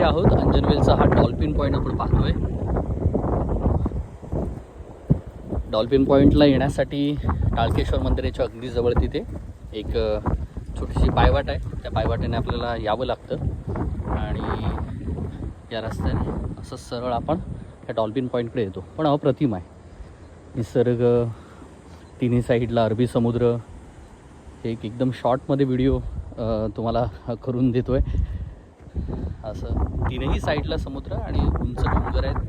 अंजनवेलमध्ये आहोत. अंजनवेलचा हा dolphin point आपण पाहतोय. डॉल्फिन पॉईंटला येण्यासाठी टाळकेश्वर मंदिराच्या अगदी जवळ तिथे एक छोटीशी पायवाट आहे. त्या पायवाटेने आपल्याला यावं लागतं. आणि या रस्त्याने असं सरळ आपण त्या डॉल्फिन पॉईंटकडे येतो. पण अप्रतिम आहे. निसर्ग तिन्ही साईडला अरबी समुद्र. एक एकदम शॉर्टमध्ये व्हिडिओ तुम्हाला करून देतो आहे असं. तीनही साईडला समुद्र आणि उंच डोंगर आहेत.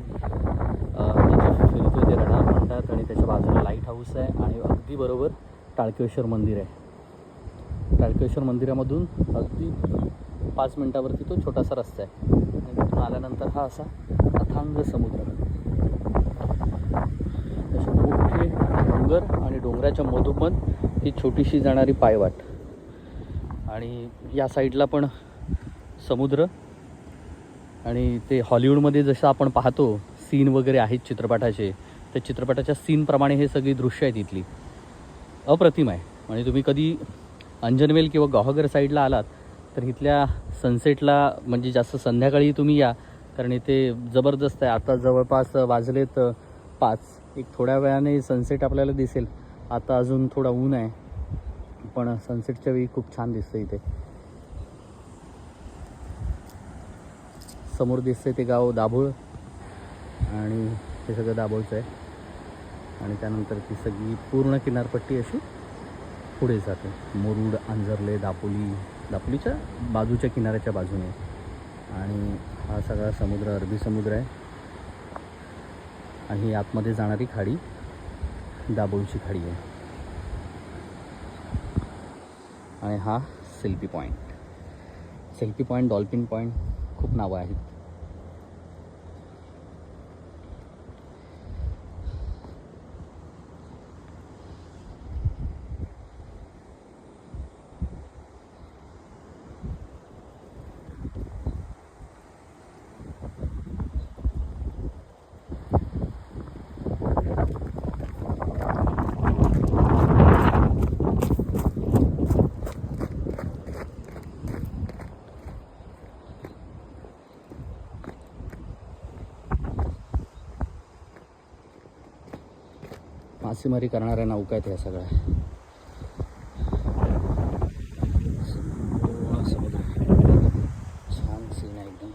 त्याच्या फिरतो ते रडार म्हणतात आणि त्याच्या बाजूला लाइट हाऊस आहे आणि अगदी बरोबर टाळकेश्वर मंदिर आहे. टाळकेश्वर मंदिरामधून अगदी पाच मिनटावरती तो छोटासा रस्ता आहे. आणि तिथून आल्यानंतर हा असा अथांग समुद्र. असे मोठे डोंगर आणि डोंगराच्या मधोमध ही छोटीशी जाणारी पायवाट. आणि या साईडला पण समुद्र आणि ते हॉलिवूडमध्ये जसं आपण पाहतो सीन वगैरे आहेत चित्रपटाचे त्या चित्रपटाच्या सीनप्रमाणे हे सगळी दृश्य आहेत इथली. अप्रतिम आहे. आणि तुम्ही कधी अंजनवेल किंवा गॉहगर साईडला आलात तर इथल्या सनसेटला म्हणजे जास्त संध्याकाळी तुम्ही या कारण इथे जबरदस्त आहे. आता जवळपास वाजलेत पाच. एक थोड्या वेळाने सनसेट आपल्याला दिसेल. आता अजून थोडा ऊन आहे पण सनसेटच्या वेळी खूप छान दिसतं इथे. समोर दिसते ते गाव दाभोळ. आणि ते सगळं दाभोळचं आहे. आणि त्यानंतर ती सगळी पूर्ण किनारपट्टी अशी पुढे जाते. मुरुड अंजरले दापोली. दापोलीच्या बाजूच्या किनाऱ्याच्या बाजूने. आणि हा सगळा समुद्र अरबी समुद्र आहे. आणि ही आतमध्ये जाणारी खाडी दाभोळची खाडी आहे. आणि हा selfie point selfie point dolphin point खूप नावं आहेत. मासेमारी करणाऱ्या नौका आहेत ह्या सगळ्या. छान सीन आहे एकदम.